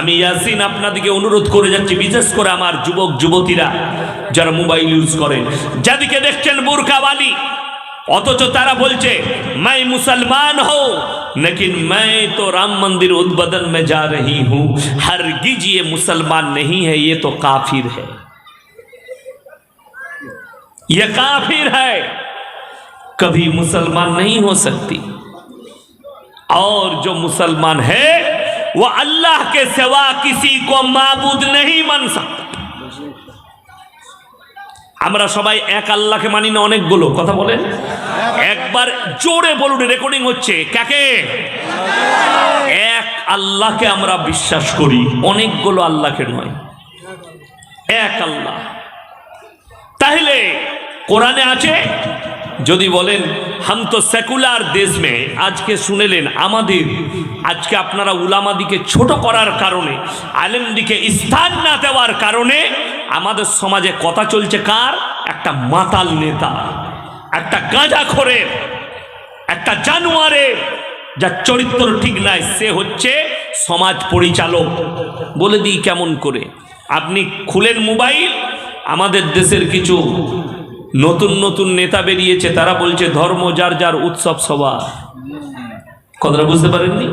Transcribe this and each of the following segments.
আমি ইয়াসিন আপনাদেরকে অনুরোধ করে যাচ্ছি বিশেষ করে আমার যুবক যুবতীরা যারা মোবাইল ইউজ করেন যাদেরকে দেখছেন বুরকাওয়ালি অথচ তারা বলছে मैं मुसलमान हो लेकिन मैं तो राम मंदिर उद्बोधन में जा रही हूं हरगिज ये मुसलमान नहीं है ये तो काफिर है ये काफिर है कभी मुसलमान नहीं हो सकती और जो मुसलमान है वो अल्लाह के सिवा किसी को माबूद नहीं मान सकता আমরা সবাই এক আল্লাহকে মানি না অনেকগুলো কথা বলেন একবার জোরে বলুন রেকর্ডিং হচ্ছে কাকে এক আল্লাহকে আমরা বিশ্বাস করি অনেকগুলো আল্লাহকে নয় এক আল্লাহ তাহলে কোরআনে আছে যদি বলেন হাম তো সেকুলার দেশ মে আজকে শুনেলেন আমাদের আজকে আপনারা উলামাদিকে ছোট করার কারণে, আলেমদিকে স্থান না দেওয়ার কারণে আমাদের সমাজে কথা চলছে কার? একটা মাতাল নেতা, একটা গাঁজা খোরের একটা জানুয়ারের যার চরিত্র ঠিক নাই, সে হচ্ছে সমাজ পরিচালক। বলে দিই কেমন করে, আপনি খুলেন মোবাইল, আমাদের দেশের কিছু নতুন নতুন নেতা বেরিয়েছে, তারা বলছে ধর্ম যার যার উৎসব সভা কথাটা বুঝতে পারেননি?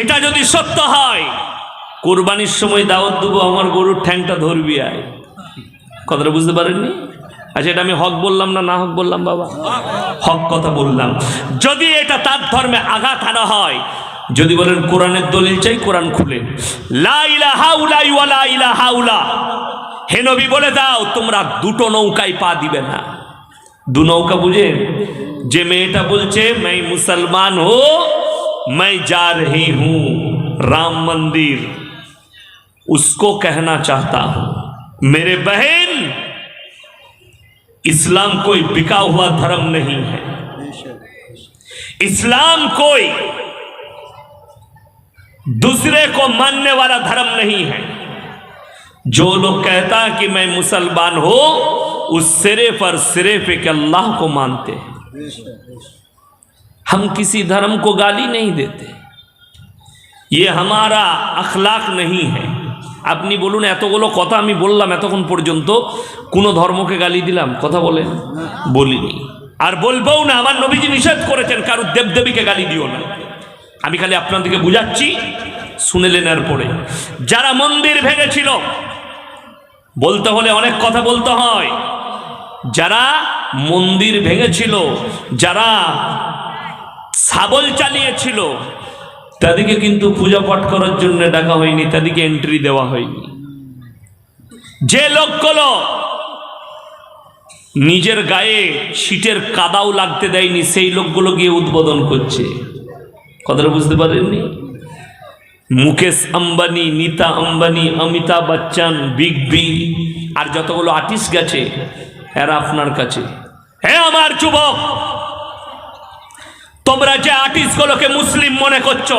এটা যদি সত্য হয়, কোরবানির সময় দাওয়াত দেবো, আমার গরুর ঠ্যাংটা ধরবি আয়। কথাটা বুঝতে পারেননি? আচ্ছা এটা আমি হক বললাম না না হক বললাম, বাবা? হক কথা বললাম। যদি এটা তার ধর্মে আঘাত আনা হয়, যদি বলেন কোরআনের দলিল চাই, কোরআন খুলে। লা ইলাহা উলা ওয়ালা ইলাহা উলা। হে নবী, বলে দাও, তোমরা দুটো নৌকায় পা দিবে না। দু নৌকা বুঝে? যে মেয়েটা বলছে मैं মুসলমান হো मैं जा रही हूँ। राम मंदिर। उसको कहना चाहता हूँ, मेरे बहन, इस्लाम कोई बिका हुआ धर्म नहीं है। इस्लाम कोई दूसरे को मानने वाला धर्म नहीं है। जो लोग कहता है कि मैं मुसलमान हो, उस सिरे पर सिर्फ़ एक अल्लाह को मानते हैं। हम किसी धर्म को गाली नहीं देते ये हमारा अखलाक नहीं है আপনি বলুন এতগুলো কথা আমি বললাম এতক্ষণ পর্যন্ত কোনো ধর্মকে গালি দিলাম কথা বলেন বলিনি আর বলবও না আমার নবীজি নিষেধ করেছেন কারুর দেবদেবীকে গালি দিও না আমি খালি আপনাদেরকে বুঝাচ্ছি শুনেলেন এরপরে যারা মন্দির ভেঙেছিল বলতে হলে অনেক কথা বলতে হয় যারা মন্দির ভেঙেছিল যারা সাবল চালিয়েছিল। তাদেরকে কিন্তু পূজা পাঠ করার জন্য ডাকা হয়নি, তাদেরকে এন্ট্রি দেওয়া হয়নি। যে লোকগুলো নিজের গায়ে শীতের কাদাও লাগতে দেয়নি, সেই লোকগুলো গিয়ে উদ্বোধন করছে। কথাটা বুঝতে পারেননি? মুকেশ আম্বানি, নীতা আম্বানি, অমিতাভ বচ্চন, বিগ বি, আর যতগুলো আর্টিস্ট গেছে, এরা আপনার কাছে। হ্যাঁ আমার যুবক তোমরা যে আর্টিস্টগুলোকে মুসলিম মনে করছ,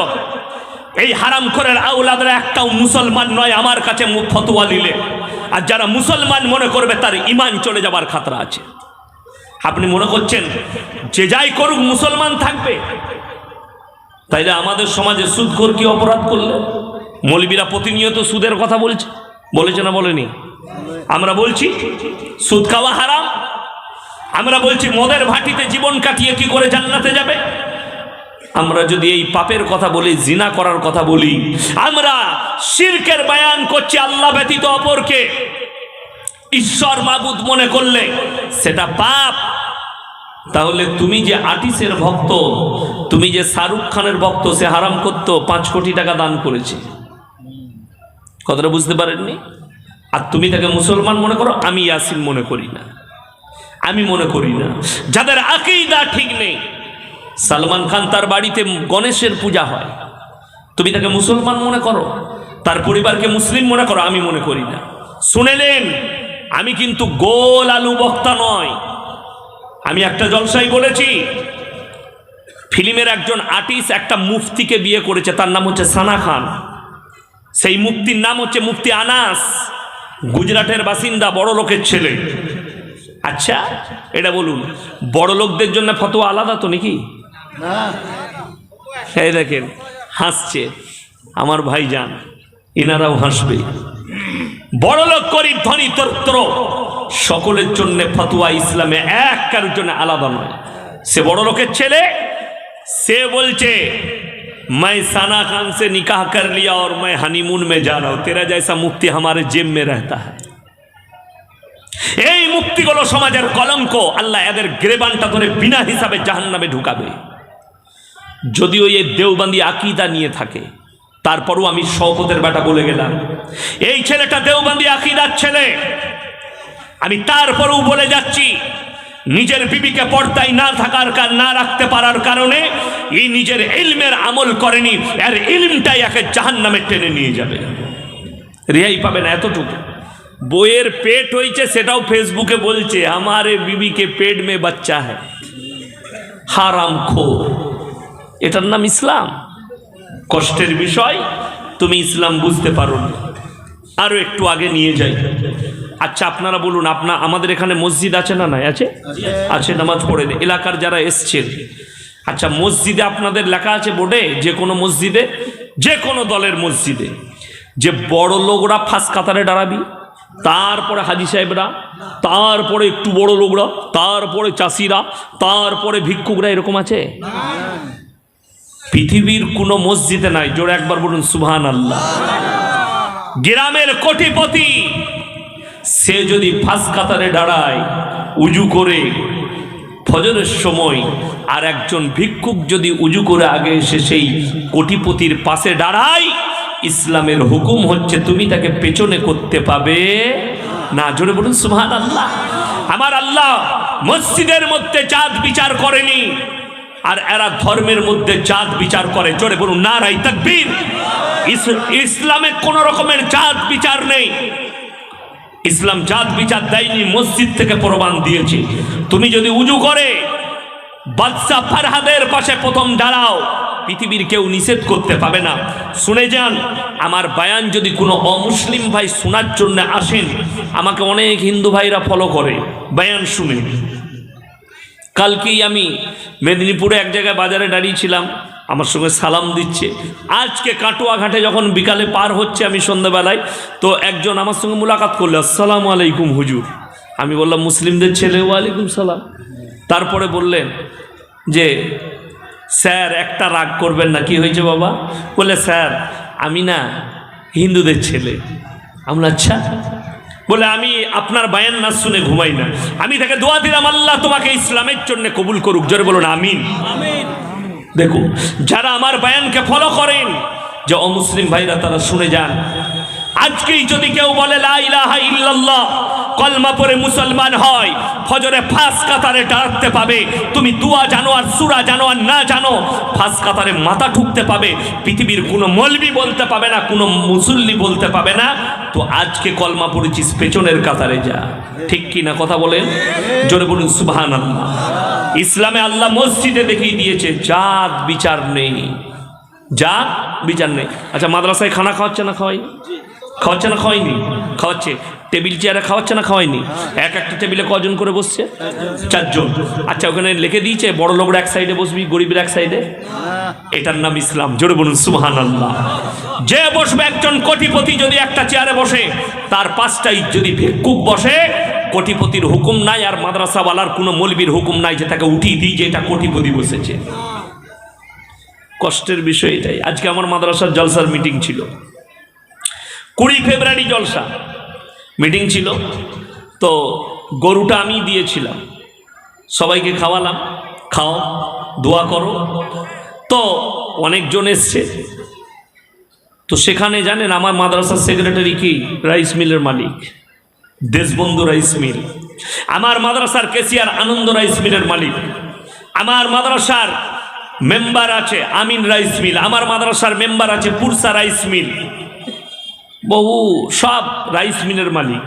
এই হারাম করের আউলাদরা একটাও মুসলমান নয়, আমার কাছে ফতোয়া নিলে। আর যারা মুসলমান মনে করবে, তার ইমান চলে যাবার খাতরা আছে। আপনি মনে করছেন, যে যাই করুক, মুসলমান থাকবে? তাইলে আমাদের সমাজে সুদখোর কি অপরাধ করলে? মৌলবীরা প্রতিনিয়ত সুদের কথা বলছে। বলেছে না বলেনি? আমরা বলছি, সুদ খাওয়া হারাম আমরা বলছি, মদের ভাটিতে জীবন কাটিয়ে কি করে জান্নাতে যাবে? আমরা যদি এই পাপের কথা বলি, জিনা করার কথা বলি, আমরা শিরকের বায়ান করছি আল্লাহ ব্যতীত অপরকে। ঈশ্বর মাবুদ মনে করলে সেটা পাপ। তাহলে তুমি যে আটিসের ভক্ত, তুমি যে শাহরুখ খানের ভক্ত, সে হারাম করত, পাঁচ কোটি টাকা দান করেছে। কথাটা বুঝতে পারেননি? আর তুমি তাকে মুসলমান মনে করো, আমি ইয়াসিন মনে করি না। আমি মনে করি না। যাদের আকিদা ঠিক নেই, সালমান খান তার বাড়িতে গণেশের পূজা হয়। তুমি তাকে মুসলমান মনে করো? তার পরিবারকে মুসলিম মনে করো? আমি মনে করি না। শুনেলেন আমি কিন্তু গোল আলু বক্তা নয়। আমি একটা জলসাই বলেছি, ফিল্মের একজন আর্টিস্ট একটা মুফতিকে বিয়ে করেছে, তার নাম হচ্ছে সানা খান। সেই মুফতির নাম হচ্ছে মুফতি আনাস। গুজরাটের বাসিন্দা বড় লোকের ছেলে। আচ্ছা এটা বলুন বড় লোকদের জন্য ফতোয়া আলাদা তো নাকি এই দেখেন হাসছে আমার ভাই যান এনারাও হাসবে বড়লোক গরিব ধনী তত্র সকলের জন্য ফতুয়া ইসলামে এক কারোর জন্য আলাদা নয় সে বড় লোকের ছেলে সে বলছে मैं साना खान से निकाह कर लिया और मैं हनीमून में जा रहा हूं तेरा जैसा मुक्ति हमारे जेब में रहता है এই মুক্তিগুলো সমাজের কলঙ্ক, আল্লাহ এদের গ্রেবানটা ধরে বিনা হিসাবে জাহান্নামে ঢুকাবে। যদিও এই দেওবান্দি আকিদা নিয়ে থাকে, তারপরও আমি শওকতের বেটা বলে গেলাম, এই ছেলেটা দেওবান্দি আকিদার ছেলে। আমি তারপরেও বলে যাচ্ছি, নিজের বিবিকে পর্দায় না থাকার কার- না রাখতে পারার কারণে এই নিজের ইলমের আমল করেনি আর ইলমটাই একে জাহান নামে টেনে নিয়ে যাবে। রেহাই পাবে না এতটুকু। বইয়ের পেট হয়েছে সেটাও ফেসবুকে বলছে, আমার বিবিকে পেট মে বাচ্চা হ্যাঁ হারাম খো এটার নাম ইসলাম। কষ্টের বিষয়, তুমি ইসলাম বুঝতে পারো না। আরও একটু আগে নিয়ে যাই। আচ্ছা আপনারা বলুন, আপনা আমাদের এখানে মসজিদ আছে না নাই? আছে? আছে, নামাজ পড়েন এলাকার যারা এসছেন। আচ্ছা মসজিদে আপনাদের লেখা আছে বোর্ডে, যে কোনো মসজিদে, যে কোনো দলের মসজিদে, যে বড় লোকরা ফার্স্ট কাতারে দাঁড়াবি তারপরে হাজি সাহেবরা, তারপরে একটু বড় লোকরা, তারপরে চাষিরা, তারপরে ভিক্ষুকরা এরকম আছে? পৃথিবীর কোনো মসজিদে নাই। জোরে একবার বলুন সুবহান আল্লাহ গ্রামের কোটিপতি, সে যদি ফাঁস কাতারে দাঁড়ায়, উজু করে ফজরের সময় আর একজন ভিক্ষুক যদি উজু করে আগে এসে সেই কোটিপতির পাশে দাঁড়ায় ইসলামের হুকুম হচ্ছে তুমি তাকে পেছনে করতে পাবে। না, জোরে বলুন সুবহান আল্লাহ আমার আল্লাহ মসজিদের মধ্যে চাঁদ বিচার করেনি, আর এরা ধর্মের মধ্যে চাঁদ বিচার করে। জোরে বলুন না রাই তাকবীর। ইস- ইসলামে কোন রকমের চাঁদ বিচার নেই। ইসলাম চাঁদ বিচার দেয়নি, মসজিদ থেকে প্রমাণ দিয়েছে। তুমি যদি উজু করে বাদশাহ ফারহাদের পাশে প্রথম দাঁড়াও। পৃথিবীর কেউ নিষেধ করতে পাবে না। শুনে যান, আমার বায়ান যদি কোনো অমুসলিম ভাই শোনার জন্য আসেন, আমাকে অনেক হিন্দু ভাইরা ফলো করে। বায়ান, শুনে। কালকেই আমি মেদিনীপুরে এক জায়গায় বাজারে দাঁড়িয়েছিলাম আমার সঙ্গে সালাম দিচ্ছে। আজকে কাটুয়া ঘাটে যখন বিকালে পার হচ্ছে আমি সন্ধ্যাবেলায়, তো একজন আমার সঙ্গে মুলাকাত করল, আসসালামু আলাইকুম হুজুর। আমি বললাম, মুসলিমদের ছেলে, ওয়ালাইকুম সালাম। তারপরে বললেন যে স্যার একটা রাগ করবেন না কি হয়েছে বাবা? বলে স্যার আমি না হিন্দুদের ছেলে। আমরা আচ্ছা। বলে আমি আপনার বায়ান না শুনে ঘুমাই না। আমি তাকে দোয়া দিলাম আল্লাহ তোমাকে ইসলামের জন্য কবুল করুক। জোরে বলুন আমিন। দেখুন যারা আমার বায়ানকে ফলো করেন যে অমুসলিম ভাইরা তারা শুনে যান। আজকেই যদি কেউ বলে লা ইলাহা ইল্লাল্লাহ কলমা পরে মুসলমান হয়। ফজরে ফাঁস কাতারে দাঁড়াতে পাবে। তুমি দুয়া জানো আর সুরা জানো আর না জানো। ফাঁস কাতারে মাথা ঠুকতে পাবে। পৃথিবীর কোনো মলবি বলতে পাবে না, কোনো মুসল্লি বলতে পাবে না। তো আজকে কলমা পড়েছিস, পেছনের কাতারে যা। ঠিক কি না কথা বলেন? জোরে বলুন সুবহান আল্লাহ ইসলামে আল্লাহ মসজিদে দেখিয়ে দিয়েছে, জাত বিচার নেই। জাত বিচার নেই। আচ্ছা মাদ্রাসায় খানা খাওয়াচ্ছে না খাওয়াই? খাওয়াচ্ছে না খাওয়াইনি? খাওয়াচ্ছে। টেবিল চেয়ারে খাওয়াচ্ছে না খাওয়াইনি এক একটা টেবিলে কজন করে বসছে? চারজন। আচ্ছা ওখানে লিখে দিয়েছে, বড় লোকরা এক সাইডে বসবি, গরিবের এক সাইডে এটার নাম ইসলাম। জোরে বলুন সুবহান আল্লাহ যে বসবে একজন কোটিপতি যদি একটা চেয়ারে বসে, তার পাঁচটাই যদি ভিক্ষুক বসে, কোটিপতির হুকুম নাই আর মাদ্রাসাওয়ালার কোনো মলবির হুকুম নাই যে তাকে উঠিয়ে দিই যে এটা কোটিপতি বসেছে। কষ্টের বিষয় এটাই। আজকে আমার মাদ্রাসার জলসার মিটিং ছিল। কুড়ি ফেব্রুয়ারি জলসা। মিটিং ছিল। তো গরুটা আমি দিয়েছিলাম। সবাইকে খাওয়ালাম। খাও, দোয়া করো। তো অনেকজন এসছে। তো সেখানে জানেন আমার মাদ্রাসার সেক্রেটারি কি? রাইস মিলের মালিক। Deshbandhu rice mill. আমার মাদ্রাসার কেসিয়ার আনন্দ রাইস মিলের মালিক। আমার মাদ্রাসার মেম্বার আছে আমিন রাইস মিল। আমার মাদ্রাসার মেম্বার আছে পুরসা রাইস মিল। বহু সব রাইস মিলের মালিক।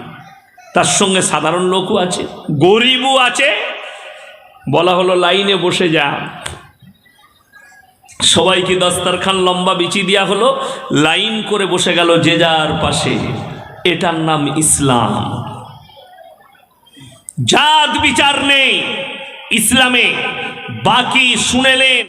তার সঙ্গে সাধারণ লোকও আছে, গরিবও আছে। বলা হলো লাইনে বসে যা। সবাইকে দস্তারখান লম্বা বিচি দেওয়া হলো, লাইন করে বসে গেল যে যার পাশে। এটার নাম ইসলাম। জাত বিচার নেই ইসলামে, বাকি শুনেলেন।